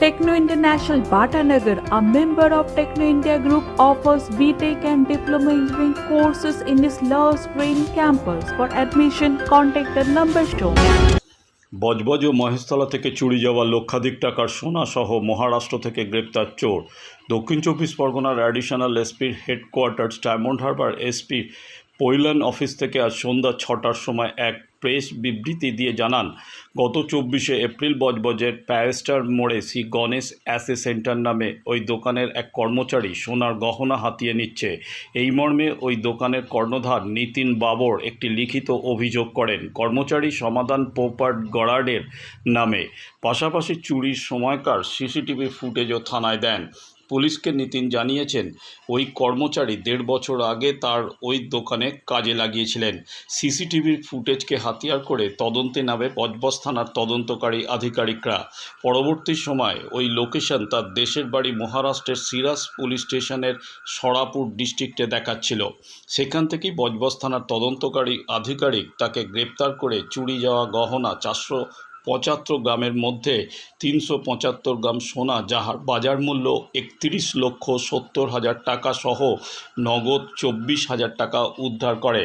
Techno International Bhatanagar, a member of Techno India Group, offers BTEC and Diploma Engineering courses in its Love Green campus. For admission, contact the number shown. Budge Budge ও মহেশতলা থেকে চুরি যাওয়া লক্ষাধিক টাকার সোনা সহ মহারাষ্ট্র থেকে গ্রেপ্তার চোর দক্ষিণ চব্বিশ পরগনার অ্যাডিশনাল এসপির headquarters Diamond Harbour SP Pailan office থেকে আজ সন্ধ্যা ছটার সময় এক প্রেস বিবৃতি দিয়ে জানান, গত চব্বিশে এপ্রিল বজবজের প্যারেস্টার মোড়ে শ্রী গণেশ অ্যাসে সেন্টার নামে ওই দোকানের এক কর্মচারী সোনার গহনা হাতিয়ে নিচ্ছে। এই মর্মে ওই দোকানের কর্ণধার নিতিন বাবর একটি লিখিত অভিযোগ করেন। কর্মচারী সমাধান পোপার্ট গড়ার্ডের নামে। পাশাপাশি চুরির সময়কার সিসিটিভি ফুটেজও থানায় দেন। পুলিশকে নিতিন জানিয়েছেন, ওই কর্মচারী দেড় বছর আগে তার ওই দোকানে কাজে লাগিয়েছিলেন। সিসিটিভির ফুটেজকে হাতিয়ার করে তদন্তে নামে বজবজ থানার তদন্তকারী আধিকারিকরা। পরবর্তী সময় ওই লোকেশন তার দেশের বাড়ি মহারাষ্ট্রের সিরাস পুলিশ স্টেশনের সরাপুর ডিস্ট্রিক্টে দেখাচ্ছিল। সেখান থেকেই বজবজ থানার তদন্তকারী আধিকারিক তাকে গ্রেপ্তার করে চুরি যাওয়া গহনা, চারশো পঁচাত্তর গ্রামের মধ্যে তিনশো পঁচাত্তর গ্রাম সোনা, যাহার বাজার মূল্য একত্রিশ লক্ষ সত্তর হাজার টাকা সহ নগদ চব্বিশ হাজার টাকা উদ্ধার করে।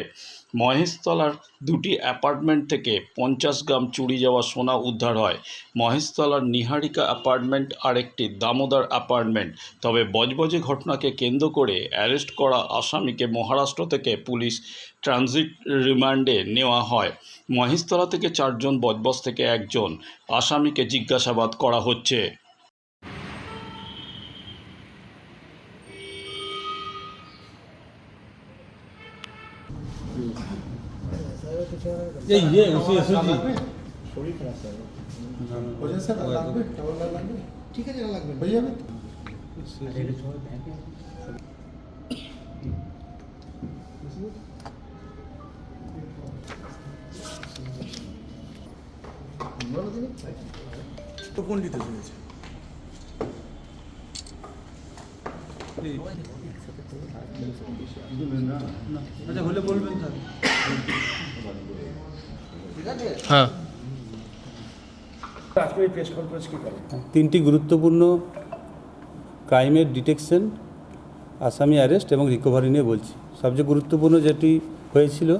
মহেশতলার দুটি অ্যাপার্টমেন্ট থেকে পঞ্চাশ গ্রাম চুরি যাওয়া সোনা উদ্ধার হয়। মহেশতলার নিহারিকা অ্যাপার্টমেন্ট আর একটি দামোদর অ্যাপার্টমেন্ট। তবে বজবজে ঘটনাকে কেন্দ্র করে অ্যারেস্ট করা আসামিকে মহারাষ্ট্র থেকে পুলিশ ট্রানজিট রিমান্ডে নেওয়া হয়। মহেশতলা থেকে চারজন, বজবজ থেকে একজন। আসামিকে জিজ্ঞাসাবাদ করা হচ্ছে। এই ইয়ে ওসি এসওজি ওজন স্যার লাগবে লাগবে ঠিক আছে লাগবে হয়ে যাবে তো কোন দিতে শুনেছে হ্যাঁ। তিনটি গুরুত্বপূর্ণ ক্রাইমের ডিটেকশন, আসামি অ্যারেস্ট এবং রিকভারি নিয়ে বলছি। সবচেয়ে গুরুত্বপূর্ণ যেটি হয়েছিল,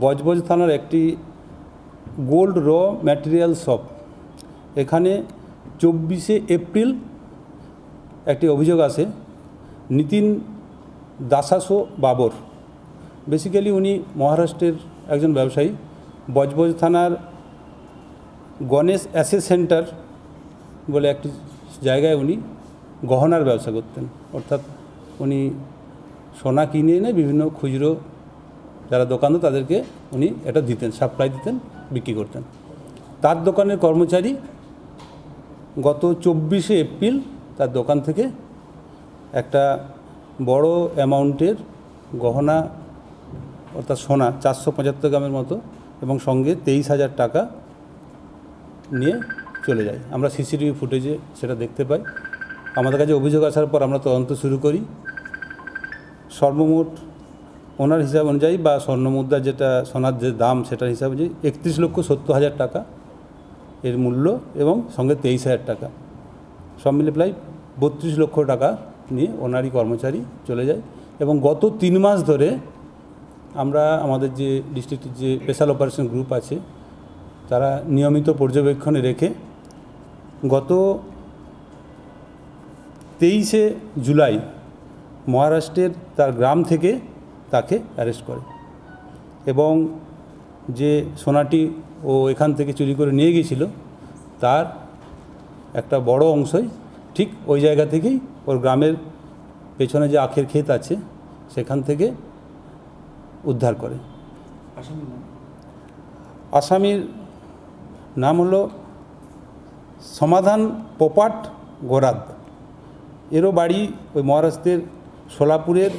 বজবজ থানার একটি গোল্ড র ম্যাটেরিয়াল শপ। এখানে চব্বিশে এপ্রিল একটি অভিযোগ আসে নিতিন দাসাসো বাবর। বেসিক্যালি উনি মহারাষ্ট্রের একজন ব্যবসায়ী। বজবজ থানার গণেশ অ্যাসেস সেন্টার বলে একটি জায়গায় উনি গহনার ব্যবসা করতেন। অর্থাৎ উনি সোনা কিনে এনে বিভিন্ন খুচরো যারা দোকানদার তাদেরকে উনি এটা দিতেন সাপ্লাই দিতেন, বিক্রি করতেন। তার দোকানের কর্মচারী গত চব্বিশে এপ্রিল তার দোকান থেকে একটা বড় অ্যামাউন্টের গহনা, অর্থাৎ সোনা চারশো পঁচাত্তর গ্রামের মতো এবং সঙ্গে তেইশ হাজার টাকা নিয়ে চলে যায়। আমরা সিসিটিভি ফুটেজে সেটা দেখতে পাই। আমাদের কাছে অভিযোগ আসার পর আমরা তদন্ত শুরু করি। সর্বমোট ওনার হিসাব অনুযায়ী বা স্বর্ণমুদ্রার যেটা সোনার যে দাম সেটার হিসাব অনুযায়ী একত্রিশ লক্ষ সত্তর হাজার টাকা এর মূল্য এবং সঙ্গে তেইশ হাজার টাকা। সব মিলে প্রায় বত্রিশ লক্ষ টাকা নিয়ে ওনারই কর্মচারী চলে যায় এবং গত তিন মাস ধরে আমরা আমাদের যে ডিস্ট্রিক্টের যে স্পেশাল অপারেশন গ্রুপ আছে, তারা নিয়মিত পর্যবেক্ষণে রেখে গত তেইশে জুলাই মহারাষ্ট্রের তার গ্রাম থেকে তাকে অ্যারেস্ট করে এবং যে সোনাটি ও এখান থেকে চুরি করে নিয়ে গিয়েছিল, তার একটা বড় অংশই ঠিক ওই জায়গা থেকেই ওর গ্রামের পেছনে যে আখের ক্ষেত আছে সেখান থেকে উদ্ধার করে। আসামির নাম? হলো সমাধান পোপাট গোরাদ। এরও বাড়ি ওই মহারাষ্ট্রের সোলাপুরের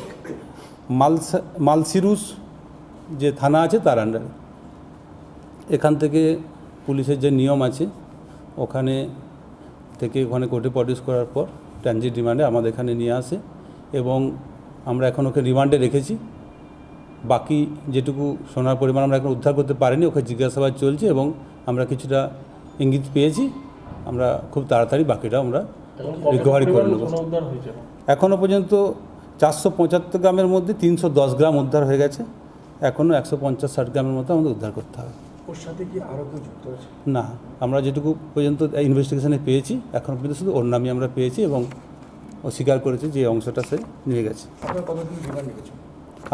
মালসা মালসিরুস যে থানা আছে তার আন্ডারে এখান থেকে পুলিশের যে নিয়ম আছে ওখানে থেকে ওখানে কোর্টে প্রডিউস করার পর ট্রানজিট রিমান্ডে আমাদের এখানে নিয়ে আসে এবং আমরা এখন ওকে রিমান্ডে রেখেছি। বাকি যেটুকু সোনার পরিমাণ আমরা এখন উদ্ধার করতে পারিনি ওকে জিজ্ঞাসাবাদ চলছে এবং আমরা কিছুটা ইঙ্গিত পেয়েছি। আমরা খুব তাড়াতাড়ি বাকিটা আমরা রিকভারি করে নেব। এখনও পর্যন্ত চারশো পঁচাত্তর গ্রামের মধ্যে তিনশো দশ গ্রাম উদ্ধার হয়ে গেছে। এখনও একশো পঞ্চাশ ষাট গ্রামের মতো আমাদের উদ্ধার করতে হবে। ওর সাথে কি আরও কেউ যুক্ত আছে? না আমরা যেটুকু পর্যন্ত ইনভেস্টিগেশনে পেয়েছি এখন পর্যন্ত শুধু ওর নামই আমরা পেয়েছি এবং ও স্বীকার করেছে যে অংশটা সে নিয়ে গেছে। আপনার কতদিন রিমান্ড রেখেছেন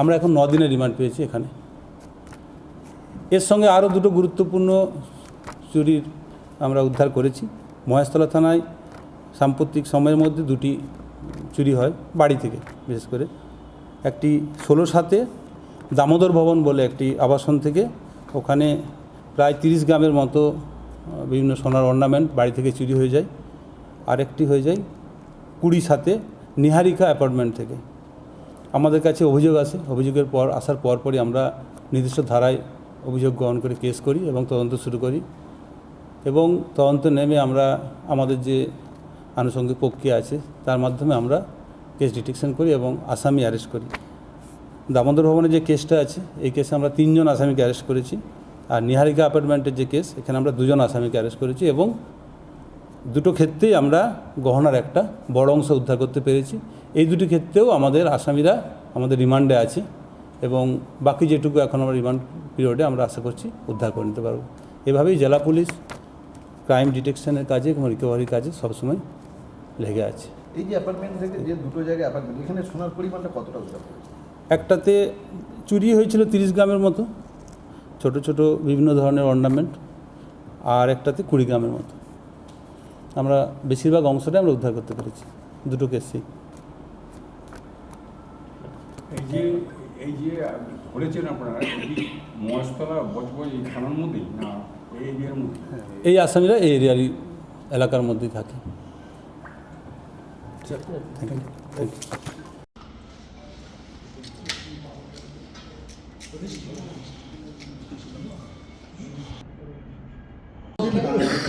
আমরা এখন ন দিনের রিমান্ড পেয়েছি এখানে। এর সঙ্গে আরও দুটো গুরুত্বপূর্ণ চুরির আমরা উদ্ধার করেছি। মহেশতলা থানায় সাম্প্রতিক সময়ের মধ্যে দুটি চুরি হয় বাড়ি থেকে বিশেষ করে। একটি ষোলো সাতে দামোদর ভবন বলে একটি আবাসন থেকে ওখানে প্রায় তিরিশ গ্রামের মতো বিভিন্ন সোনার অর্নামেন্ট বাড়ি থেকে চুরি হয়ে যায়। আরেকটি হয়ে যায় কুড়ি সাতে নিহারিকা অ্যাপার্টমেন্ট থেকে। আমাদের কাছে অভিযোগ আসে। অভিযোগের পর, আসার পর পরই আমরা নির্দিষ্ট ধারায় অভিযোগ গ্রহণ করে কেস করি এবং তদন্ত শুরু করি। এবং তদন্ত নেমে আমরা, আমাদের যে আনুষঙ্গিক প্রক্রিয়া আছে, তার মাধ্যমে আমরা কেস ডিটেকশন করি এবং আসামি অ্যারেস্ট করি। দামোদর ভবনে যে কেসটা আছে, এই কেসে আমরা তিনজন আসামিকে অ্যারেস্ট করেছি। আর নিহারিকা অ্যাপার্টমেন্টের যে কেস এখানে আমরা দুজন আসামিকে অ্যারেস্ট করেছি এবং দুটো ক্ষেত্রেই আমরা গহনার একটা বড় অংশ উদ্ধার করতে পেরেছি। এই দুটি ক্ষেত্রেও আমাদের আসামিরা আমাদের রিমান্ডে আছে এবং বাকি যেটুকু এখন আমরা রিমান্ড পিরিয়ডে আমরা আশা করছি উদ্ধার করে নিতে পারব। এভাবেই জেলা পুলিশ ক্রাইম ডিটেকশনের কাজে এবং রিকভারির কাজে সবসময় লেগে আছে। এই যে অ্যাপার্টমেন্ট থেকে যে দুটো জায়গায় অ্যাপার্টমেন্ট এখানে সোনার পরিমাণটা কতটা একটাতে চুরি হয়েছিল তিরিশ গ্রামের মতো। ছোট ছোট বিভিন্ন ধরনের অর্নামেন্ট আর একটাতে কুড়ি গ্রামের মতো। আমরা বেশিরভাগ অংশটাই আমরা উদ্ধার করতে পেরেছি দুটো কেসেই এই। যে এই যে ধরেছেন আপনারা মহেশতলা বজবজ এই থানার মধ্যেই না এই এরিয়ার মধ্যে এই আসামিরা এই এরিয়ারই এলাকার মধ্যেই থাকে। Thank you